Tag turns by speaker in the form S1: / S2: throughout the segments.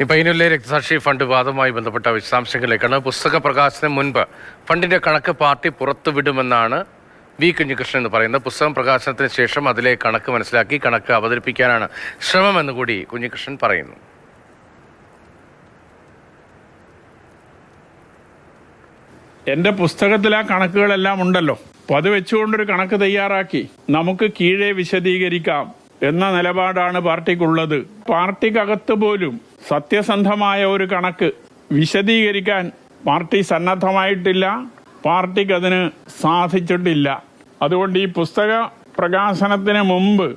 S1: ഈ പയ്യന്നൂരിലെ രക്തസാക്ഷി ഫണ്ട് വിവാദവുമായി ബന്ധപ്പെട്ട വിശദാംശങ്ങളിലേക്കാണ്. പുസ്തക പ്രകാശനം മുൻപ് ഫണ്ടിന്റെ കണക്ക് പാർട്ടി പുറത്തുവിടുമെന്നാണ് വി കുഞ്ഞികൃഷ്ണൻ എന്ന് പറയുന്നത്. പുസ്തകം പ്രകാശനത്തിന് ശേഷം അതിലെ കണക്ക് മനസ്സിലാക്കി കണക്ക് അവതരിപ്പിക്കാനാണ് ശ്രമമെന്ന് കൂടി കുഞ്ഞികൃഷ്ണൻ പറയുന്നു.
S2: എന്റെ പുസ്തകത്തിൽ ആ കണക്കുകളെല്ലാം ഉണ്ടല്ലോ. അപ്പോൾ അത് വെച്ചുകൊണ്ടൊരു കണക്ക് തയ്യാറാക്കി നമുക്ക് കീഴേ വിശദീകരിക്കാം. എന്ന നിലപാടാണ് പാർട്ടിക്കുള്ളത്. പാർട്ടിക്കകത്ത് പോലും സത്യസന്ധമായ ഒരു കണക്ക് വിശദീകരിക്കാൻ പാർട്ടി സന്നദ്ധമായിട്ടില്ല പാർട്ടിക്ക് അതിന് സാധിച്ചിട്ടില്ല. അതുകൊണ്ട് ഈ പുസ്തക പ്രകാശനത്തിന് മുമ്പ്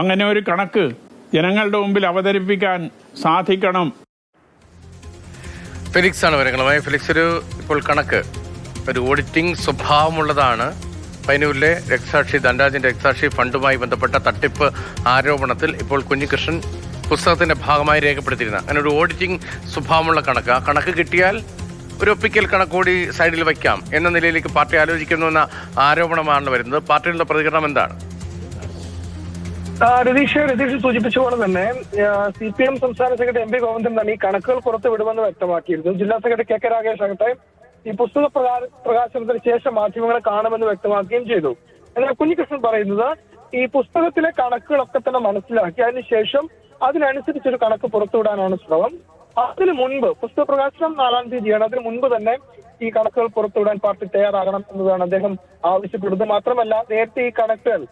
S2: അങ്ങനെ ഒരു കണക്ക് ജനങ്ങളുടെ മുമ്പിൽ അവതരിപ്പിക്കാൻ സാധിക്കണം.
S1: ഫിലിക്സ് ആണ് ഫിലിക്സ് ഒരു ഇപ്പോൾ കണക്ക്. ഒരു ഓഡിറ്റിംഗ് സ്വഭാവമുള്ളതാണ്. പയ്യന്നൂരിലെ രക്തസാക്ഷി ധനരാജിന്റെ രക്തസാക്ഷി ഫണ്ടുമായി ബന്ധപ്പെട്ട തട്ടിപ്പ് ആരോപണത്തിൽ ഇപ്പോൾ കുഞ്ഞികൃഷ്ണൻ പുസ്തകത്തിന്റെ ഭാഗമായി രേഖപ്പെടുത്തിയിരുന്ന അങ്ങനെ ഒരു ഓഡിറ്റിംഗ് സ്വഭാവമുള്ള കണക്ക്. ആ കണക്ക് കിട്ടിയാൽ ഒരു ഒപ്പിക്കൽ കണക്ക് കൂടി സൈഡിൽ വയ്ക്കാം എന്ന നിലയിലേക്ക് പാർട്ടി ആലോചിക്കുന്നുവെന്ന ആരോപണമാണ് വരുന്നത്. പാർട്ടിയുടെ പ്രതികരണം എന്താണ്?
S3: രതീഷ് രതീഷ് സൂചിപ്പിച്ച പോലെ തന്നെ സി പി എം സംസ്ഥാന സെക്രട്ടറി എം പി ഗോവിന്ദൻ തന്നെ ഈ കണക്കുകൾ പുറത്തു വിടുമെന്ന് വ്യക്തമാക്കിയിരുന്നു. ജില്ലാ സെക്രട്ടറി കെ കെ രാഗേഷ് ആകട്ടെ ഈ പുസ്തക പ്രകാ- പ്രകാശനത്തിന് ശേഷം മാധ്യമങ്ങളെ കാണുമെന്ന് വ്യക്തമാക്കുകയും ചെയ്തു. എന്നാൽ കുഞ്ഞികൃഷ്ണൻ പറയുന്നത് ഈ പുസ്തകത്തിലെ കണക്കുകളൊക്കെ തന്നെ മനസ്സിലാക്കി അതിനുശേഷം അതിനനുസരിച്ചൊരു കണക്ക് പുറത്തുവിടാനാണ് ശ്രമം. അതിനു മുൻപ് പുസ്തക പ്രകാശനം നാലാം തീയതിയാണ്. അതിനു മുൻപ് തന്നെ ഈ കണക്കുകൾ പുറത്തുവിടാൻ പാർട്ടി തയ്യാറാകണം എന്നതാണ് അദ്ദേഹം ആവശ്യപ്പെടുന്നത്. മാത്രമല്ല നേരത്തെ ഈ കണക്കുകൾ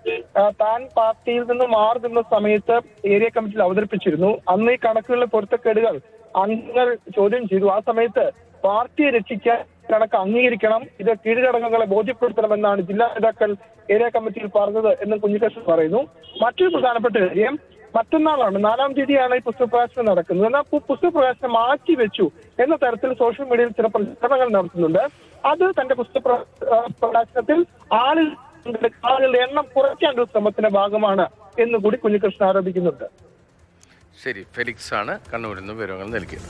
S3: താൻ പാർട്ടിയിൽ നിന്ന് മാറി നിന്ന സമയത്ത് ഏരിയ കമ്മിറ്റിയിൽ അവതരിപ്പിച്ചിരുന്നു. അന്ന് ഈ കണക്കുകളിലെ പൊരുത്തക്കേടുകൾ അംഗങ്ങൾ ചോദ്യം ചെയ്തു. ആ സമയത്ത് പാർട്ടിയെ രക്ഷിക്കാൻ കണക്ക് അംഗീകരിക്കണം. ഇത് കീഴ്ഘടകങ്ങളെ ബോധ്യപ്പെടുത്തണമെന്നാണ് ജില്ലാ നേതാക്കൾ ഏരിയ കമ്മിറ്റിയിൽ പറഞ്ഞത് എന്നും കുഞ്ഞികൃഷ്ണൻ പറയുന്നു. മറ്റൊരു പ്രധാനപ്പെട്ട കാര്യം മറ്റന്നാളാണ് നാലാം തീയതിയാണ് ഈ പുസ്തക പ്രകാശനം നടക്കുന്നത്. എന്നാൽ പുസ്തക പ്രകാശനം മാറ്റി വെച്ചു എന്ന തരത്തിൽ സോഷ്യൽ മീഡിയയിൽ ചില പ്രചരണങ്ങൾ നടത്തുന്നുണ്ട്. അത് തന്റെ പുസ്തക പ്രകാശനത്തിൽ ആളുകൾ ആളുകളുടെ എണ്ണം കുറയ്ക്കാനുള്ള ശ്രമത്തിന്റെ ഭാഗമാണ് എന്ന് കൂടി ആരോപിക്കുന്നുണ്ട്.
S1: ശരി ഫെലിക്സ് ആണ് കണ്ണൂരിൽ നിന്ന് വിവരങ്ങൾ നൽകിയത്.